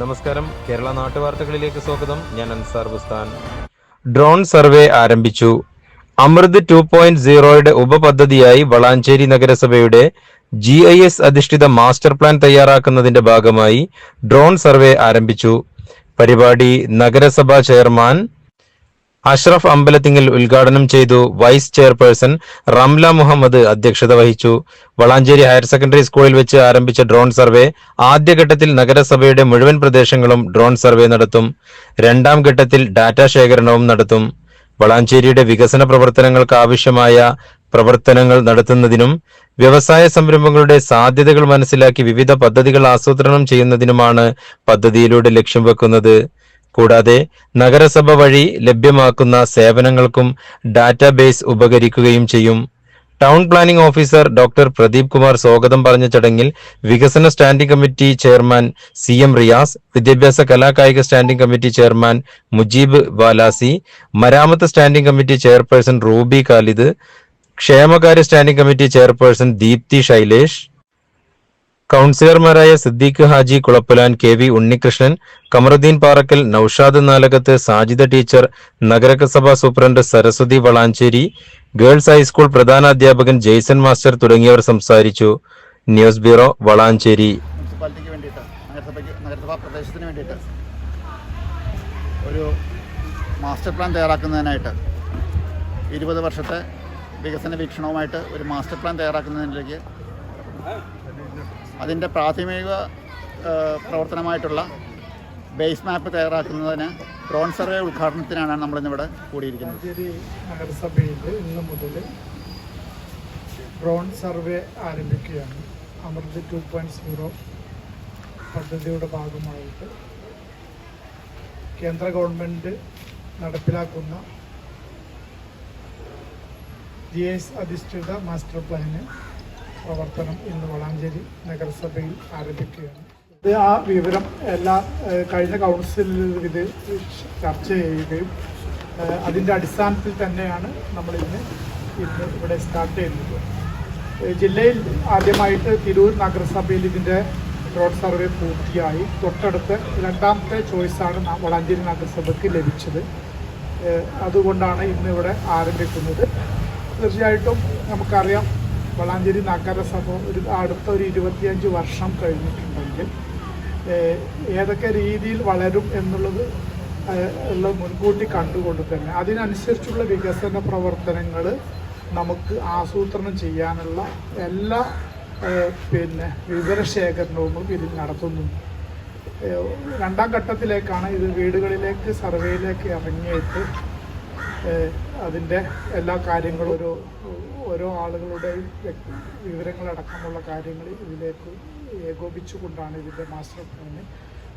നമസ്കാരം. കേരള നാട്ടുവാർത്തകളിലേക്ക് സ്വാഗതം. ഞാൻ അൻസാർ ബുസ്താൻ. ഡ്രോൺ സർവേ ആരംഭിച്ചു. അമൃത് ടു പോയിന്റ് സീറോയുടെ ഉപപദ്ധതിയായി വളാഞ്ചേരി നഗരസഭയുടെ ജി ഐ എസ് അധിഷ്ഠിത മാസ്റ്റർ പ്ലാൻ തയ്യാറാക്കുന്നതിന്റെ ഭാഗമായി ഡ്രോൺ സർവേ ആരംഭിച്ചു. പരിപാടി നഗരസഭാ ചെയർമാൻ അഷ്റഫ് അമ്പലത്തിങ്ങൽ ഉദ്ഘാടനം ചെയ്തു വൈസ് ചെയർപേഴ്സൺ റംല മുഹമ്മദ് അധ്യക്ഷത വഹിച്ചു. വളാഞ്ചേരി ഹയർ സെക്കൻഡറി സ്കൂളിൽ വെച്ച് ആരംഭിച്ച ഡ്രോൺ സർവേ ആദ്യഘട്ടത്തിൽ നഗരസഭയുടെ മുഴുവൻ പ്രദേശങ്ങളും ഡ്രോൺ സർവേ നടത്തും. രണ്ടാം ഘട്ടത്തിൽ ഡാറ്റ ശേഖരണവും നടത്തും. വളാഞ്ചേരിയുടെ വികസന പ്രവർത്തനങ്ങൾക്ക് ആവശ്യമായ പ്രവർത്തനങ്ങൾ നടത്തുന്നതിനും വ്യവസായ സംരംഭങ്ങളുടെ സാധ്യതകൾ മനസ്സിലാക്കി വിവിധ പദ്ധതികൾ ആസൂത്രണം ചെയ്യുന്നതിനുമാണ് പദ്ധതിയിലൂടെ ലക്ഷ്യം വെക്കുന്നത്. കൂടാതെ നഗരസഭ വഴി ലഭ്യമാക്കുന്ന സേവനങ്ങൾക്കും ഡാറ്റാബേസ് ഉപകരിക്കുകയും ചെയ്യും. Town planning officer doctor Pradeep Kumar സ്വാഗതം പറഞ്ഞ ചടങ്ങിൽ വികസന standing committee chairman C. M. Riyas വിദ്യാഭ്യാസ കലാകായിക standing committee chairman Mujeeb Valasi മരാമത്ത് standing committee chairperson Ruby Khalid ക്ഷേമകാര്യ standing committee chairperson Deepthi Shailesh കൗൺസിലർമാരായ Siddique Haji Kulappulan K V Unnikrishnan Kamaruddin Parakkal Noushad Nalakath Sajida teacher നഗരസഭാ superintendent Saraswathi Valanchery girls high school പ്രധാനാധ്യാപകൻ Jaison master തുടങ്ങിയവർ സംസാരിച്ചു. News bureau Valanchery. ഒരു master plan തയ്യാറാക്കുന്നതിനായിട്ട് ഇരുപത് വർഷത്തെ വികസന വീക്ഷണവുമായിട്ട് ഒരു മാസ്റ്റർ പ്ലാൻ തയ്യാറാക്കുന്നതിലേക്ക് അതിന്റെ പ്രാഥമിക പ്രവർത്തനമായിട്ടുള്ള ബേസ് മാപ്പ് തയ്യാറാക്കുന്നതിന് ഡ്രോൺ സർവേ ഉദ്ഘാടനത്തിനാണ് നമ്മളിന്നിവിടെ കൂടിയിരിക്കുന്നത്. നഗരസഭയിൽ ഇന്ന് മുതൽ ഡ്രോൺ സർവേ ആരംഭിക്കുകയാണ്. അമൃത് ടു പോയിന്റ് സീറോ പദ്ധതിയുടെ ഭാഗമായിട്ട് കേന്ദ്ര ഗവൺമെന്റ് നടപ്പിലാക്കുന്ന ജി എസ് അധിഷ്ഠിത മാസ്റ്റർ പ്ലാന് പ്രവർത്തനം ഇന്ന് വളാഞ്ചേരി നഗരസഭയിൽ ആരംഭിക്കുകയാണ്. ആ വിവരം എല്ലാ കഴിഞ്ഞ കൗൺസിലിൽ ഇത് ചർച്ച ചെയ്യുകയും അതിന്റെ അടിസ്ഥാനത്തിൽ തന്നെയാണ് നമ്മളിന്ന് ഇന്ന് ഇവിടെ സ്റ്റാർട്ട് ചെയ്യുന്നത്. ജില്ലയിൽ ആദ്യമായിട്ട് തിരൂർ നഗരസഭയിൽ ഇതിന്റെ റോഡ് സർവേ പൂർത്തിയായി. തൊട്ടടുത്ത് രണ്ടാമത്തെ ചോയ്സാണ് വളാഞ്ചേരി നഗരസഭയ്ക്ക് ലഭിച്ചത്. അതുകൊണ്ടാണ് ഇന്ന് ഇവിടെ ആരംഭിക്കുന്നത്. തീർച്ചയായിട്ടും നമുക്കറിയാം വളാഞ്ചേരി നഗരസഭ ഒരു അടുത്ത ഒരു ഇരുപത്തിയഞ്ച് വർഷം കഴിഞ്ഞിട്ടുണ്ടെങ്കിൽ ഏതൊക്കെ രീതിയിൽ വളരും എന്നുള്ളത് ഉള്ള മുൻകൂട്ടി കണ്ടുകൊണ്ട് തന്നെ അതിനനുസരിച്ചുള്ള വികസന പ്രവർത്തനങ്ങൾ നമുക്ക് ആസൂത്രണം ചെയ്യാനുള്ള എല്ലാ പിന്നെ വിവരശേഖരണവും ഇതിൽ നടത്തുന്നുണ്ട്. രണ്ടാം ഘട്ടത്തിലേക്കാണ് ഇത് വീടുകളിലേക്ക് സർവേയിലേക്ക് ഇറങ്ങിയിട്ട് അതിന്റെ എല്ലാ കാര്യങ്ങളും ഒരു ഓരോ ആളുകളുടെയും വിവരങ്ങളടക്കമുള്ള കാര്യങ്ങൾ ഇതിലേക്ക് ഏകോപിച്ചുകൊണ്ടാണ് ഇതിന്റെ മാസ്റ്റർ പ്ലാന്.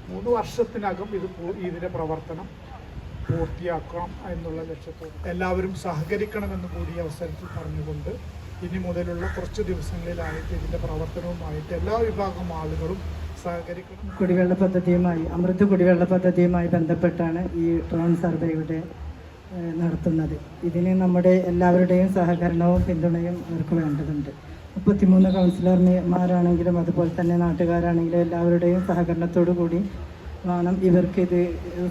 മൂന്ന് വർഷത്തിനകം ഇത് ഇതിന്റെ പ്രവർത്തനം പൂർത്തിയാക്കണം എന്നുള്ള ലക്ഷ്യത്തോടെ. എല്ലാവരും സഹകരിക്കണമെന്ന് കൂടി അവസരത്തിൽ പറഞ്ഞുകൊണ്ട് ഇനി മുതലുള്ള കുറച്ച് ദിവസങ്ങളിലായിട്ട് ഇതിന്റെ പ്രവർത്തനവുമായിട്ട് എല്ലാ വിഭാഗം ആളുകളും സഹകരിക്കണം. കുടിവെള്ള പദ്ധതിയുമായി അമൃത് കുടിവെള്ള പദ്ധതിയുമായി ബന്ധപ്പെട്ടാണ് ഈ ഡ്രോൺ സർവേ ഇവിടെ ഏഹ്, നടത്തുന്നത്. ഇതിന് നമ്മുടെ എല്ലാവരുടെയും സഹകരണവും പിന്തുണയും അവർക്ക് വേണ്ടതുണ്ട്. മുപ്പത്തിമൂന്ന് കൗൺസിലർമാരാണെങ്കിലും അതുപോലെ തന്നെ നാട്ടുകാരാണെങ്കിലും എല്ലാവരുടെയും സഹകരണത്തോടു കൂടി വേണം ഇവർക്ക് ഇത്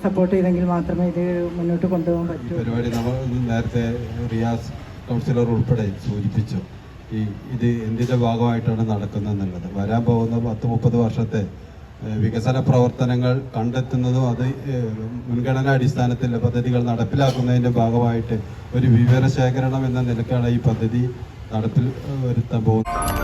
സപ്പോർട്ട് ചെയ്തെങ്കിൽ മാത്രമേ ഇത് മുന്നോട്ട് കൊണ്ടുപോകാൻ പറ്റൂ. പരിപാടി നമ്മൾ നേരത്തെ റിയാസ് കൗൺസിലർ ഉൾപ്പെടെ സൂചിപ്പിച്ചു. ഈ ഇത് എന്തിന്റെ ഭാഗമായിട്ടാണ് നടക്കുന്നത് എന്നുള്ളത് വരാൻ പോകുന്ന പത്ത് മുപ്പത് വർഷത്തെ വികസന പ്രവർത്തനങ്ങൾ കണ്ടെത്തുന്നതും അത് മുൻഗണനാ അടിസ്ഥാനത്തിൽ പദ്ധതികൾ നടപ്പിലാക്കുന്നതിന്റെ ഭാഗമായിട്ട് ഒരു വിവരശേഖരണം എന്ന നിലക്കാണ് ഈ പദ്ധതി നടപ്പിൽ വരുത്താൻ പോകുന്നത്.